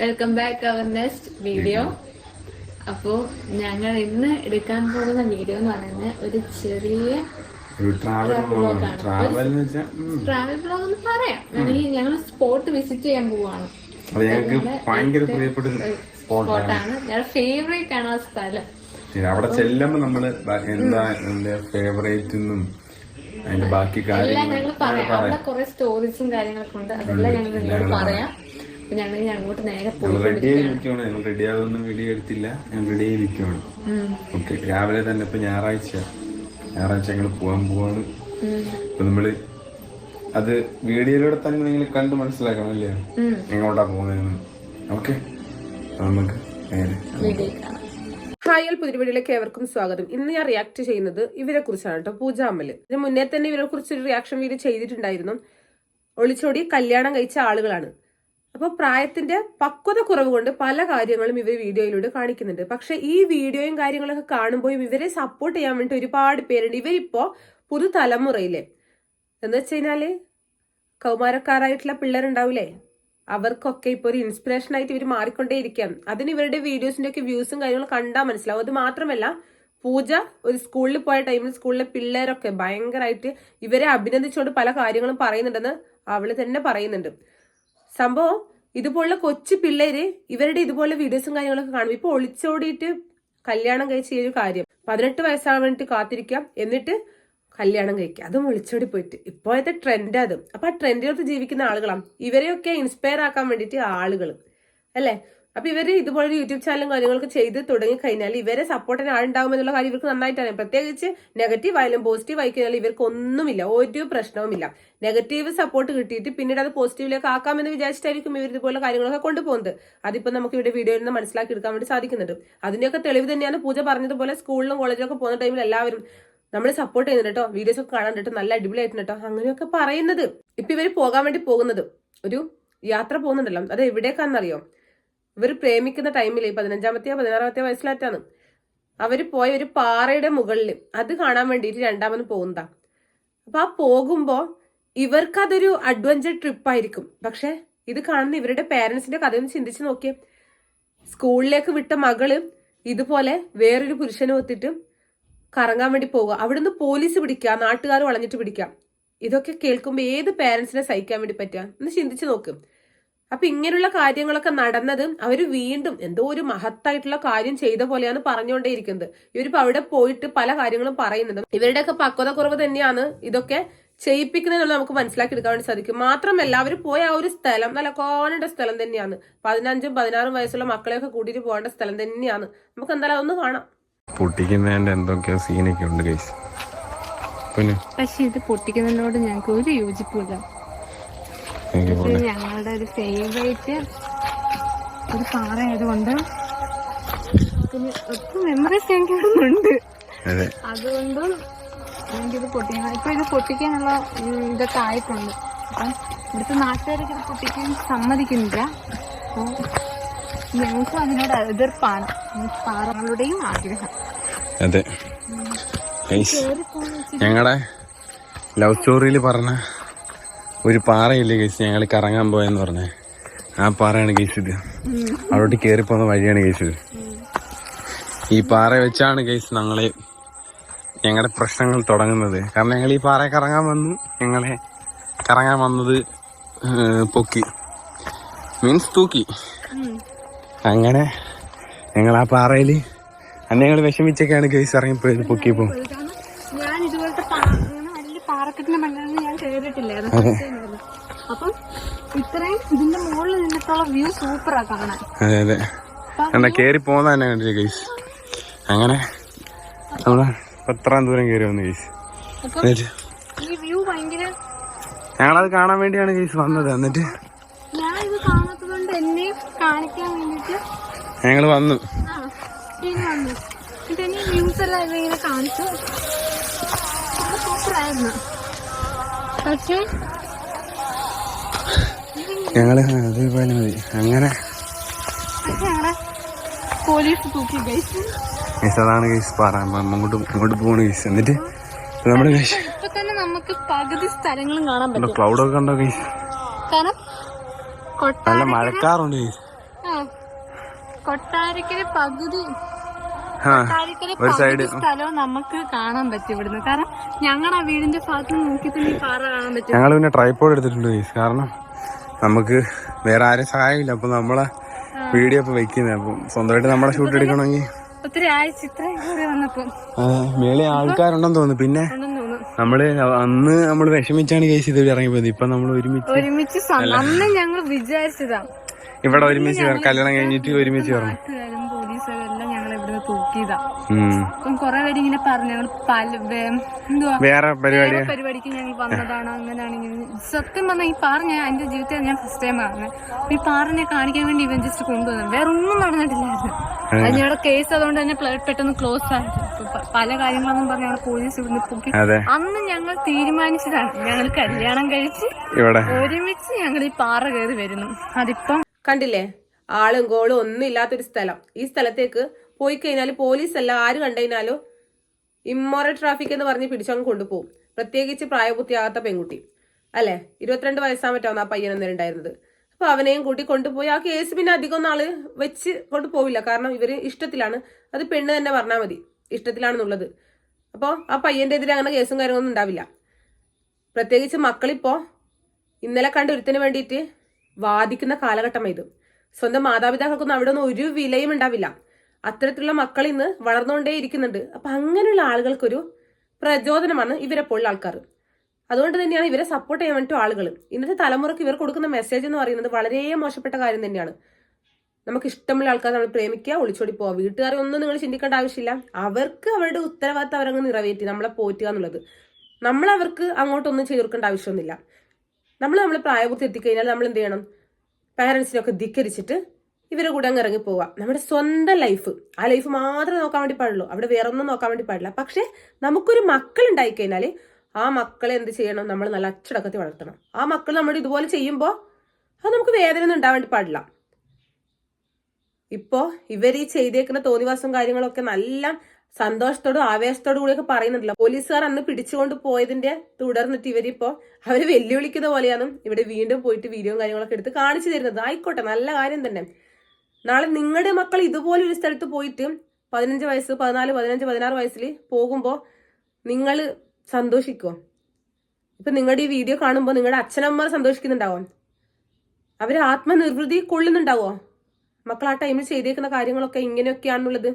Welcome back our next video അപ്പോ ഞങ്ങൾ ഇന്ന് എടുക്കാൻ പോകുന്ന വീഡിയോ എന്ന് പറയുന്നത് ഒരു ചെറിയ ട്രാവൽ ബ്ലോഗ് എന്ന് പറയാം. ഞങ്ങൾ സ്പോട്ട് വിസിറ്റ് ചെയ്യാൻ പോവാണ്. സ്പോട്ടാണ് ഞങ്ങളുടെ ഫേവറേറ്റ് ആണ്. ആ സ്ഥലം. അവിടെ ചെല്ലുമ്പോ നമ്മൾ എന്താ എന്റെ ഫേവറേറ്റ് എന്നും അതിന്റെ ബാക്കി കാര്യങ്ങളും കാര്യങ്ങൾ ഞങ്ങൾ പറയാം. അവിടെ കുറെ സ്റ്റോറീസും കാര്യങ്ങളൊക്കെ ഉണ്ട്. അതെല്ലാം ഞങ്ങൾ പറയാം. ഞങ്ങൾ അങ്ങോട്ട് നേരെ ഞങ്ങൾ പോയി റെഡി ആയി നിൽക്കുവാണ് ഞങ്ങൾ റെഡി വീഡിയോ എടുത്തില്ല. ഞങ്ങൾ ഓക്കെ രാവിലെ തന്നെ ഇപ്പൊ ഞായറാഴ്ച. ഞായറാഴ്ച ഞങ്ങൾ പോകാൻ പോവാണ്. ഇപ്പൊ നമ്മൾ അത് വീഡിയോയിലൂടെ തന്നെ നിങ്ങൾ കണ്ട് മനസ്സിലാക്കണം അല്ലേ? എങ്ങോട്ടാ പോകുന്നതെന്ന്. ഓക്കെ നമുക്ക് നേരെ ഹായ് ഹായൽ പുതിരിവീടിലേക്ക് ഏവർക്കും സ്വാഗതം. ഇന്ന് ഞാൻ റിയാക്ട് ചെയ്യുന്നത് ഇവരെ കുറിച്ചാണ് കേട്ടോ പൂജാമൽ ഇതിന് മുന്നേ തന്നെ ഇവരെ കുറിച്ച് ഒരു റിയാക്ഷൻ വീഡിയോ ചെയ്തിട്ടുണ്ടായിരുന്നു. ഒളിച്ചോടി കല്യാണം കഴിച്ച ആളുകളാണ്. അപ്പോൾ പ്രായത്തിന്റെ പക്വത കുറവ് കൊണ്ട് പല കാര്യങ്ങളും ഇവർ വീഡിയോയിലൂടെ കാണിക്കുന്നുണ്ട്. പക്ഷെ ഈ വീഡിയോയും കാര്യങ്ങളൊക്കെ കാണുമ്പോൾ ഇവരെ സപ്പോർട്ട് ചെയ്യാൻ വേണ്ടി ഒരുപാട് പേരുണ്ട്. ഇവരിപ്പോ പുതുതലമുറയിലെ. എന്ന് വെച്ച് കഴിഞ്ഞാൽ കൗമാരക്കാരായിട്ടുള്ള പിള്ളേരുണ്ടാവില്ലേ അവർക്കൊക്കെ ഇപ്പോൾ ഒരു ഇൻസ്പിറേഷൻ ആയിട്ട് ഇവർ മാറിക്കൊണ്ടേയിരിക്കാം അതിന് ഇവരുടെ വീഡിയോസിന്റെ ഒക്കെ വ്യൂസും കാര്യങ്ങളും കണ്ടാൽ മനസ്സിലാവും. അത് മാത്രമല്ല പൂജ ഒരു സ്കൂളിൽ പോയ ടൈമിൽ സ്കൂളിലെ പിള്ളേരൊക്കെ ഭയങ്കരമായിട്ട് ഇവരെ അഭിനന്ദിച്ചുകൊണ്ട് പല കാര്യങ്ങളും പറയുന്നുണ്ടെന്ന് അവൾ തന്നെ പറയുന്നുണ്ട്. സംഭവം ഇതുപോലുള്ള കൊച്ചു പിള്ളേര് ഇവരുടെ ഇതുപോലെ വീഡിയോസും കാര്യങ്ങളൊക്കെ കാണും. ഇപ്പൊ ഒളിച്ചോടിയിട്ട് കല്യാണം കഴിച്ച ഈ ഒരു കാര്യം പതിനെട്ട് വയസ്സാകാൻ കാത്തിരിക്കാം. എന്നിട്ട് കല്യാണം കഴിക്കുക അതും ഒളിച്ചോടി പോയിട്ട്. ഇപ്പോഴത്തെ ട്രെൻഡ് അത്. അപ്പൊ ആ ട്രെൻഡിനകത്ത് ജീവിക്കുന്ന ആളുകളാണ്. ഇവരെയൊക്കെ ഇൻസ്പയർ ആക്കാൻ വേണ്ടിയിട്ട് ആളുകൾ അല്ലേ? അപ്പൊ ഇവർ ഇതുപോലെ യൂട്യൂബ് ചാനലും കാര്യങ്ങളൊക്കെ ചെയ്ത് തുടങ്ങി കഴിഞ്ഞാൽ ഇവരെ സപ്പോർട്ടിന് ആളുണ്ടാകും എന്നുള്ള കാര്യം ഇവർക്ക് നന്നായിട്ട് അറിയാം. പ്രത്യേകിച്ച് നെഗറ്റീവ് ആയാലും പോസിറ്റീവ് ആയി കഴിഞ്ഞാൽ ഇവർക്ക് ഒന്നുമില്ല ഒരു പ്രശ്നവുമില്ല. നെഗറ്റീവ് സപ്പോർട്ട് കിട്ടിയിട്ട് പിന്നീട് അത് പോസിറ്റീവിലേക്ക് ആക്കാമെന്ന് വിചാരിച്ചിട്ടായിരിക്കും ഇവർ ഇതുപോലെ കാര്യങ്ങളൊക്കെ കൊണ്ടുപോകുന്നത്. അതിപ്പോ നമുക്ക് ഇവിടെ വീഡിയോയിൽ നിന്ന് മനസ്സിലാക്കി എടുക്കാൻ വേണ്ടി സാധിക്കുന്നുണ്ട്. അതിന്റെയൊക്കെ തെളിവ് തന്നെയാണ് പൂജ പറഞ്ഞതുപോലെ സ്കൂളിലും കോളേജിലൊക്കെ പോകുന്ന ടൈമിൽ എല്ലാവരും നമ്മൾ സപ്പോർട്ട് ചെയ്യുന്നുണ്ട് കേട്ടോ. വീഡിയോസ് ഒക്കെ കാണാൻ കേട്ടോ. നല്ല അടിപൊളിയായിട്ടുണ്ട് കേട്ടോ. അങ്ങനെയൊക്കെ പറയുന്നത്. ഇപ്പൊ ഇവർ പോകാൻ വേണ്ടി പോകുന്നത് ഒരു യാത്ര പോകുന്നുണ്ടല്ലോ. അത് എവിടേക്കാണെന്നറിയോ? ഇവർ പ്രേമിക്കുന്ന ടൈമിൽ പതിനഞ്ചാമത്തെയോ പതിനാറാമത്തെയോ വയസ്സിലാറ്റാണ് അവർ പോയ ഒരു പാറയുടെ മുകളിൽ അത് കാണാൻ വേണ്ടിയിട്ട് രണ്ടാമത് പോകുന്നതാ. അപ്പൊ ആ പോകുമ്പോൾ ഇവർക്കതൊരു അഡ്വഞ്ചർ ട്രിപ്പ് ആയിരിക്കും. പക്ഷെ ഇത് കാണുന്ന ഇവരുടെ പേരൻസിന്റെ കഥയൊന്ന് ചിന്തിച്ച് നോക്കിയേ. സ്കൂളിലേക്ക് വിട്ട മകൾ ഇതുപോലെ വേറൊരു പുരുഷനെ ഒത്തിട്ട് കറങ്ങാൻ വേണ്ടി പോവുക. അവിടുന്ന് പോലീസ് പിടിക്കുക നാട്ടുകാർ വളഞ്ഞിട്ട് പിടിക്കുക. ഇതൊക്കെ കേൾക്കുമ്പോൾ ഏത് പേരൻസിനെ സഹിക്കാൻ വേണ്ടി പറ്റുക? ഒന്ന് ചിന്തിച്ചു നോക്ക്. അപ്പൊ ഇങ്ങനെയുള്ള കാര്യങ്ങളൊക്കെ നടന്നത് അവർ വീണ്ടും എന്തോ ഒരു മഹത്തായിട്ടുള്ള കാര്യം ചെയ്ത പോലെയാണ് പറഞ്ഞുകൊണ്ടേയിരിക്കുന്നത്. ഇവരിപ്പോ അവിടെ പോയിട്ട് പല കാര്യങ്ങളും പറയുന്നുണ്ട്. ഇവരുടെയൊക്കെ പക്വത കുറവ് തന്നെയാണ് ഇതൊക്കെ ചെയ്യിപ്പിക്കുന്നതെന്നുള്ള നമുക്ക് മനസ്സിലാക്കി എടുക്കാൻ വേണ്ടി സാധിക്കും. മാത്രമല്ല അവർ പോയ ആ ഒരു സ്ഥലം നല്ല കോണേണ്ട സ്ഥലം തന്നെയാണ്. പതിനഞ്ചും പതിനാറും വയസ്സുള്ള മക്കളെയൊക്കെ കൂട്ടിയിട്ട് പോകേണ്ട സ്ഥലം തന്നെയാണ്. നമുക്ക് എന്തായാലും അതൊന്ന് കാണാം. പൊട്ടിക്കുന്നതിന്റെ എന്തൊക്കെയോ സീനൊക്കെ ഉണ്ട് ഗൈസ് പിന്നെ? പക്ഷെ ഇത് പൊട്ടിക്കുന്നതിനോട് ഞങ്ങൾക്ക് ഒരു യോജിപ്പില്ല ഞങ്ങളുടെ ഒരു ഫേവറേറ്റ് ഒരു പാറ ആയതുകൊണ്ട് പിന്നെ ഒട്ടും മെമ്മറീസ് ഇവിടെ ഉണ്ട് അതെ. അതുകൊണ്ട് എനിക്കിത് പൊട്ടിക്കണം. ഇപ്പൊ ഇത് പൊട്ടിക്കാനുള്ള ഇതൊക്കെ ആയിട്ടുണ്ട്. അപ്പം ഇവിടുത്തെ നാട്ടുകാരൊക്കെ ഇത് പൊട്ടിക്കാൻ സമ്മതിക്കുന്നില്ല. അപ്പോൾ ഞങ്ങൾക്കും അതിനോട് എതിർപ്പാണ്. പാറകളുടെയും ആഗ്രഹം. അതെ. ഞങ്ങളുടെ ലവ് സ്റ്റോറിയിൽ പറഞ്ഞ ഒരു പാറയില്ലേ കേസ് ഞങ്ങൾ കറങ്ങാൻ പോയെന്ന് പറഞ്ഞേ. ആ പാറയാണ് കേസ് ഇത്. അവിടോട്ട് കയറിപ്പോകുന്ന വഴിയാണ് കേസ് ഇത്. ഈ പാറ വെച്ചാണ് കേസ് ഞങ്ങളെ ഞങ്ങളുടെ പ്രശ്നങ്ങൾ തുടങ്ങുന്നത്. കാരണം ഞങ്ങൾ ഈ പാറ കറങ്ങാൻ വന്നു. ഞങ്ങളെ കറങ്ങാൻ വന്നത് പൊക്കി. മീൻസ് തൂക്കി. അങ്ങനെ ഞങ്ങൾ ആ പാറയിൽ അന്ന് ഞങ്ങൾ വിഷമിച്ചൊക്കെയാണ് കേസ് ഇറങ്ങിപ്പോയത് പൊക്കിയപ്പോൾ കാരണം ഞാൻ ഇതുപോലത്തെ പാറക്കെട്ടിന്റെ അങ്ങനെ അപ്പം ഇത്രയും ഇതിന്റെ മുകളിൽ നിന്നിട്ടുള്ള വ്യൂ സൂപ്പറാ കാണാൻ. അതെ അതെ. എന്നാ കയറി പോകുന്ന തന്നെ കണ്ടില്ലേ ഗൈസ് അങ്ങനെ എത്രാം ദൂരം കയറി വന്നു ഗൈസ് അപ്പം എന്നിട്ട് ഈ വ്യൂ ഭയങ്കര ഞങ്ങളത് കാണാൻ വേണ്ടിയാണ് ഗൈസ് വന്നത്. എന്നിട്ട് ഞാൻ ഇത് കാണിക്കാൻ വേണ്ടിട്ട് ഞങ്ങൾ വന്നു. ആ ഇനി വന്നു. എന്നിട്ട് എന്നെ വ്യൂസ് എല്ലാം കാണിച്ചു. സൂപ്പറായിരുന്നു ഞങ്ങൾ അത് പോലെ മതി. അങ്ങനെ. അതാണ് കേസ് പാറ അപ്പൊ അങ്ങോട്ട് അങ്ങോട്ട് പോണു ഗൈസ് എന്നിട്ട് നമ്മുടെ കേസ് നമുക്ക് പകുതി സ്ഥലങ്ങളും കാണാൻ പറ്റും. ക്ലൗഡൊക്കെ ഗൈസ് കാരണം നല്ല മഴക്കാറുണ്ട് ആ. കൊട്ടാരക്കര പകുതി ഒരു സൈഡ് സ്ഥലവും നമുക്ക് കാണാൻ പറ്റും ഇവിടുന്ന്. കാരണം ഞങ്ങളുടെ വീടിന്റെ ഭാഗത്ത് നോക്കി തന്നെ ഈ പാറ കാണാൻ പറ്റും. ഞങ്ങൾ പിന്നെ ട്രൈപ്പോഡ് എടുത്തിട്ടുണ്ട് കാരണം നമുക്ക് വേറെ ആരും സഹായമില്ല. അപ്പൊ നമ്മളെ വീഡിയോ ഇപ്പൊ വെക്കുന്നത് അപ്പം സ്വന്തമായിട്ട് നമ്മളെ ഷൂട്ട് എടുക്കണമെങ്കിൽ. ഒത്തിരി ആയി ചിത്രം മേളിൽ ആൾക്കാരുണ്ടെന്ന് തോന്നുന്നു. പിന്നെ നമ്മൾ അന്ന് നമ്മൾ വിഷമിച്ചാണ് കേസ് ഇത് ഇറങ്ങിപ്പോയത്. ഇപ്പൊ നമ്മൾ ഒരുമിച്ച് ഒരുമിച്ച് അന്ന് ഞങ്ങൾ വിചാരിച്ചതാ. ഇവിടെ ഒരുമിച്ച് കല്യാണം കഴിഞ്ഞിട്ട് ഒരുമിച്ച് വരണം. അപ്പം കൊറേ പേര് ഇങ്ങനെ പറഞ്ഞു ഞങ്ങൾ പല വേറെ പരിപാടി പരിപാടിക്ക് ഞങ്ങൾ വന്നതാണ് അങ്ങനെയാണെങ്കിൽ സത്യം പറഞ്ഞാൽ ഈ പാറ ഞാൻ എന്റെ ജീവിതത്തിൽ ഞാൻ ഫസ്റ്റ് ടൈം ആണ് ഈ പാറിനെ കാണിക്കാൻ വേണ്ടി ഇവൻ ജസ്റ്റ് കൊണ്ടുവന്നു വേറെ ഒന്നും നടന്നിട്ടില്ലായിരുന്നു അത് ഞങ്ങളുടെ കേസ് അതുകൊണ്ട് തന്നെ പെട്ടെന്ന് ക്ലോസ് ആയിരുന്നു പല കാര്യങ്ങളൊന്നും പറഞ്ഞ് ഞങ്ങൾ പോലീസ് ഇവിടുന്ന് പൊക്കി. അന്ന് ഞങ്ങൾ തീരുമാനിച്ചതാണ്. ഞങ്ങൾ കല്യാണം കഴിച്ച് ഇവിടെ. ഒരുമിച്ച് ഞങ്ങൾ ഈ പാറ കയറി വരുന്നു. അതിപ്പം കണ്ടില്ലേ? ആളും ഗോളും ഒന്നും ഇല്ലാത്തൊരു സ്ഥലം. ഈ സ്ഥലത്തേക്ക് പോയി കഴിഞ്ഞാൽ പോലീസ് അല്ല ആര് കണ്ടുകഴിഞ്ഞാലും ഇമ്മോറൽ ട്രാഫിക് എന്ന് പറഞ്ഞ് പിടിച്ചങ്ങ് കൊണ്ടുപോകും പ്രത്യേകിച്ച് പ്രായപൂർത്തിയാകാത്ത പെൺകുട്ടി. അല്ലെ? ഇരുപത്തിരണ്ട് വയസ്സാൻ പറ്റാവുന്ന ആ പയ്യൻ അന്നേരം ഉണ്ടായിരുന്നത്. അപ്പൊ അവനെയും കൂട്ടി കൊണ്ടുപോയി. ആ കേസ് പിന്നെ അധികം നാൾ വെച്ച് കൊണ്ടുപോവില്ല കാരണം ഇവർ ഇഷ്ടത്തിലാണ്. അത് പെണ്ണ് തന്നെ പറഞ്ഞാൽ മതി. ഇഷ്ടത്തിലാണെന്നുള്ളത്. അപ്പോൾ ആ പയ്യന്റെ എതിരെ അങ്ങനെ കേസും കാര്യങ്ങളൊന്നും ഉണ്ടാവില്ല. പ്രത്യേകിച്ച് മക്കളിപ്പോ ഇന്നലെ കണ്ട ഒരുത്തിന് വേണ്ടിയിട്ട് വാദിക്കുന്ന കാലഘട്ടം ഇത്. സ്വന്തം മാതാപിതാക്കൾക്കൊന്നും അവിടെ ഒന്നും ഒരു വിലയും ഉണ്ടാവില്ല. അത്തരത്തിലുള്ള മക്കൾ ഇന്ന് വളർന്നുകൊണ്ടേ ഇരിക്കുന്നുണ്ട്. അപ്പൊ അങ്ങനെയുള്ള ആളുകൾക്കൊരു പ്രചോദനമാണ് ഇവരെ പോലുള്ള ആൾക്കാർ. അതുകൊണ്ട് തന്നെയാണ് ഇവരെ സപ്പോർട്ട് ചെയ്യാൻ വേണ്ടിയിട്ട് ആളുകൾ ഇന്നത്തെ തലമുറയ്ക്ക് ഇവർ കൊടുക്കുന്ന മെസ്സേജ് എന്ന് പറയുന്നത് വളരെ മോശപ്പെട്ട കാര്യം തന്നെയാണ്. നമുക്ക് ഇഷ്ടമുള്ള ആൾക്കാർ നമ്മൾ പ്രേമിക്കുക ഒളിച്ചോടി പോവുക. വീട്ടുകാരെ ഒന്നും നിങ്ങൾ ചിന്തിക്കേണ്ട ആവശ്യമില്ല. അവർക്ക് അവരുടെ ഉത്തരവാദിത്തം അവരങ്ങ് നിറവേറ്റി നമ്മളെ പോറ്റുക എന്നുള്ളത്. നമ്മൾ അവർക്ക് അങ്ങോട്ടൊന്നും ചേർക്കേണ്ട ആവശ്യമൊന്നുമില്ല. നമ്മൾ നമ്മൾ പ്രായപൂർത്തി എത്തിക്കഴിഞ്ഞാൽ നമ്മൾ എന്ത് ചെയ്യണം? പാരൻസിനൊക്കെ ധിക്കരിച്ചിട്ട് ഇവരെ കൂടെ അങ്ങ് ഇറങ്ങി പോവുക നമ്മുടെ സ്വന്തം ലൈഫ് ആ ലൈഫ് മാത്രം നോക്കാൻ വേണ്ടി പാടുള്ളൂ. അവിടെ വേറെ ഒന്നും നോക്കാൻ വേണ്ടി പാടില്ല. പക്ഷെ നമുക്കൊരു മക്കൾ ഉണ്ടായി കഴിഞ്ഞാൽ ആ മക്കളെ എന്ത് ചെയ്യണം? നമ്മൾ നല്ല അച്ചടക്കത്തിൽ വളർത്തണം. ആ മക്കൾ നമ്മൾ ഇതുപോലെ ചെയ്യുമ്പോൾ അത് നമുക്ക് വേദന ഒന്നും ഉണ്ടാവാൻ വേണ്ടി പാടില്ല. ഇപ്പോ ഇവർ ഈ ചെയ്തേക്കുന്ന തോന്നിവാസം കാര്യങ്ങളൊക്കെ നല്ല സന്തോഷത്തോടും ആവേശത്തോടും കൂടിയൊക്കെ പറയുന്നുണ്ടല്ലോ. പോലീസുകാർ അന്ന് പിടിച്ചുകൊണ്ട് പോയതിന്റെ തുടർന്നിട്ട് ഇവരിപ്പോ അവർ വെല്ലുവിളിക്കുന്ന പോലെയാണ് ഇവിടെ വീണ്ടും പോയിട്ട് വീഡിയോ കാര്യങ്ങളൊക്കെ എടുത്ത് കാണിച്ചു തരുന്നത്. ആയിക്കോട്ടെ നല്ല കാര്യം തന്നെ. നാളെ നിങ്ങളുടെ മക്കൾ ഇതുപോലെ ഒരു സ്ഥലത്ത് പോയിട്ട് പതിനഞ്ച് വയസ്സ് പതിനാല് പതിനഞ്ച് പതിനാറ് വയസ്സിൽ പോകുമ്പോൾ നിങ്ങൾ സന്തോഷിക്കോ? ഇപ്പൊ നിങ്ങളുടെ ഈ വീഡിയോ കാണുമ്പോൾ നിങ്ങളുടെ അച്ഛനമ്മ സന്തോഷിക്കുന്നുണ്ടാവും? അവർ ആത്മനിർവൃതി കൊള്ളുന്നുണ്ടാവോ? മക്കൾ ആ ടൈമിൽ ചെയ്തേക്കുന്ന കാര്യങ്ങളൊക്കെ ഇങ്ങനെയൊക്കെയാണെന്നുള്ളത്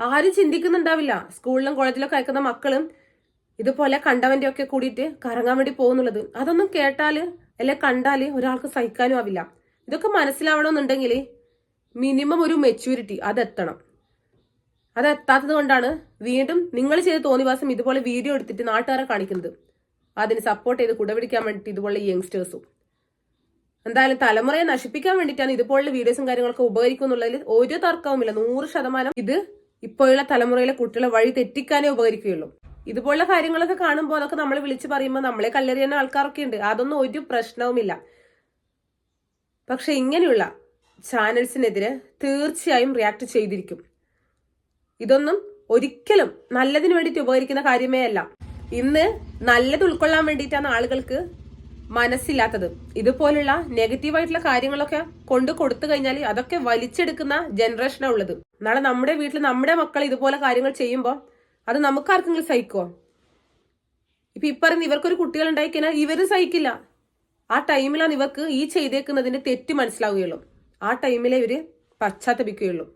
ആരും ചിന്തിക്കുന്നുണ്ടാവില്ല. സ്കൂളിലും കോളേജിലൊക്കെ അയക്കുന്ന മക്കളും ഇതുപോലെ കണ്ടവന്റെ ഒക്കെ കൂടിയിട്ട് കറങ്ങാൻ വേണ്ടി പോകുന്നുള്ളത്. അതൊന്നും കേട്ടാൽ അല്ലെ കണ്ടാൽ ഒരാൾക്ക് സഹിക്കാനും ആവില്ല. ഇതൊക്കെ മനസ്സിലാവണമെന്നുണ്ടെങ്കിൽ മിനിമം ഒരു മെച്യൂരിറ്റി അതെത്തണം. അതെത്താത്തത് കൊണ്ടാണ് വീണ്ടും നിങ്ങൾ ചെയ്ത തോന്നിവാസം ഇതുപോലെ വീഡിയോ എടുത്തിട്ട് നാട്ടുകാരെ കാണിക്കുന്നത്. അതിന് സപ്പോർട്ട് ചെയ്ത് കുടപിടിക്കാൻ വേണ്ടിയിട്ട് ഇതുപോലെ യങ്സ്റ്റേഴ്സും എന്തായാലും തലമുറയെ നശിപ്പിക്കാൻ വേണ്ടിയിട്ടാണ് ഇതുപോലുള്ള വീഡിയോസും കാര്യങ്ങളൊക്കെ ഉപകരിക്കും എന്നുള്ളതിൽ ഒരു തർക്കവുമില്ല. നൂറ് ശതമാനം ഇത് ഇപ്പോഴുള്ള തലമുറയിലെ കുട്ടികളെ വഴി തെറ്റിക്കാനേ ഉപകരിക്കുകയുള്ളൂ. ഇതുപോലുള്ള കാര്യങ്ങളൊക്കെ കാണുമ്പോൾ അതൊക്കെ നമ്മൾ വിളിച്ച് പറയുമ്പോൾ നമ്മളെ കല്ലെറിയുന്ന ആൾക്കാരൊക്കെ ഉണ്ട്. അതൊന്നും ഒരു പ്രശ്നവുമില്ല. പക്ഷെ ഇങ്ങനെയുള്ള ചാനൽസിനെതിരെ തീർച്ചയായും റിയാക്ട് ചെയ്തിരിക്കും. ഇതൊന്നും ഒരിക്കലും നല്ലതിന് വേണ്ടിയിട്ട് ഉപകരിക്കുന്ന കാര്യമേ അല്ല. ഇന്ന് നല്ലത് ഉൾക്കൊള്ളാൻ വേണ്ടിയിട്ടാണ് ആളുകൾക്ക് മനസ്സില്ലാത്തത്. ഇതുപോലുള്ള നെഗറ്റീവായിട്ടുള്ള കാര്യങ്ങളൊക്കെ കൊണ്ട് കൊടുത്തു കഴിഞ്ഞാൽ അതൊക്കെ വലിച്ചെടുക്കുന്ന ജനറേഷനാണ് ഉള്ളത്. നാളെ നമ്മുടെ വീട്ടിൽ നമ്മുടെ മക്കൾ ഇതുപോലെ കാര്യങ്ങൾ ചെയ്യുമ്പോൾ അത് നമുക്ക് ആർക്കെങ്കിലും സഹിക്കുമോ ഇപ്പൊ ഇപ്പറയുന്ന ഇവർക്കൊരു കുട്ടികൾ ഉണ്ടായിക്കഴിഞ്ഞാൽ ഇവരും സഹിക്കില്ല. ആ ടൈമിലാണ് ഇവർക്ക് ഈ ചെയ്തേക്കുന്നതിന്റെ തെറ്റ് മനസ്സിലാവുകയുള്ളൂ. ആ ടൈമിലേ ഇവർ പശ്ചാത്തപിക്കുകയുള്ളൂ.